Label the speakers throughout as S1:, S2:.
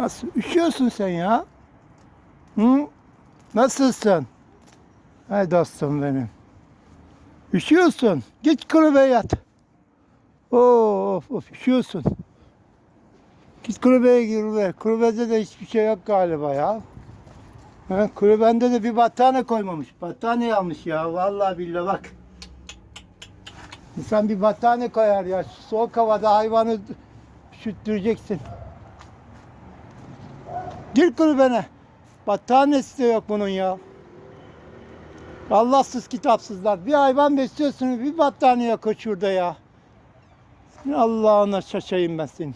S1: Nasıl? Üşüyorsun sen ya. Hı? Nasılsın? Hay dostum benim. Üşüyorsun. Git kulübeye yat. Of of üşüyorsun. Git kulübeye gir. Kulübede de hiçbir şey yok galiba ya. Ha, kulübende de bir battaniye koymamış. Battaniye almış ya. Vallahi billahi bak. İnsan bir battaniye koyar ya. Soğuk havada hayvanı üşüttüreceksin. Gir kulübene. Battaniyesi de yok bunun ya. Allahsız kitapsızlar. Bir hayvan besliyorsunuz bir battaniye şurada ya. Allah'ına şaşayım ben senin.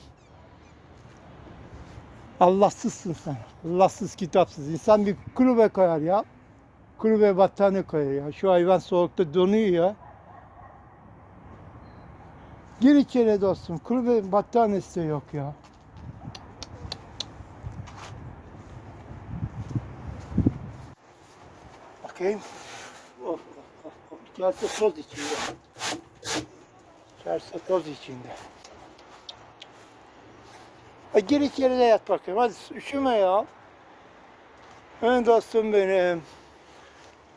S1: Allahsızsın sen. Allahsız kitapsız. İnsan bir kulübe koyar ya. Kulübe battaniye koyar ya. Şu hayvan soğukta donuyor ya. Gir içeri dostum. Kulübe battaniyesi de yok ya. Bakayım. Of, of, of. İçerisi toz içinde. İçerisi toz içinde. Ha, gir içeri yat bakayım. Hadi üşüme ya. Ön dostum benim.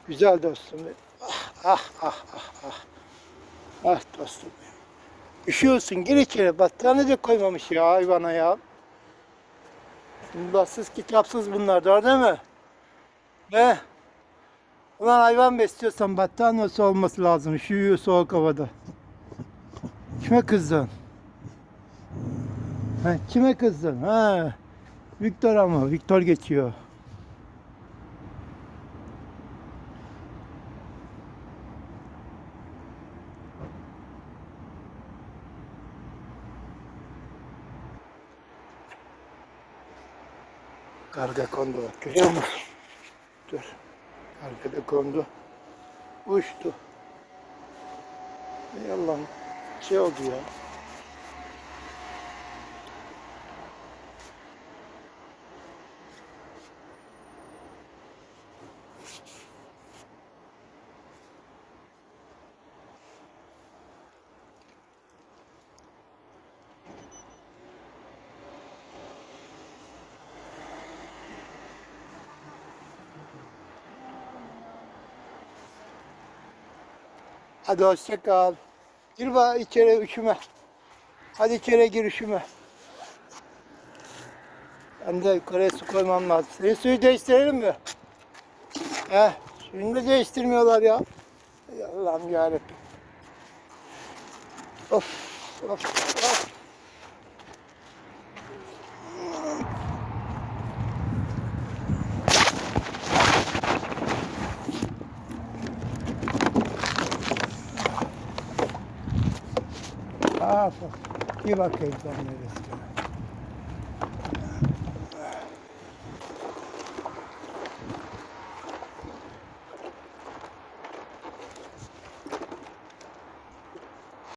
S1: Güzel dostum benim. Ah ah ah ah ah. Ah dostum benim. Üşüyorsun gir içeri. Battaniye de koymamış ya hayvana ya. Bassız kitapsız bunlar da değil mi? Ne? Ulan hayvan besliyorsan battaniyesi olması lazım. Üşüyor soğuk havada. Kime kızdın? Ha, kime kızdın? Ha. Viktor ama. Viktor geçiyor. Karga kondu bak görüyor musun? Dur. Arkada kondu. Uçtu. Ey Allah'ım. Şey oldu ya. Hadi hoşça kal. Gir bak içeri üşüme. Hadi içeri gir üşüme. Ben de yukarıya su koymam lazım. Senin suyu değiştirelim mi? Heh, da değiştirmiyorlar ya. Allah'ım yarabbim. Of, of, of. Bak. Bir bakayım sen neresi.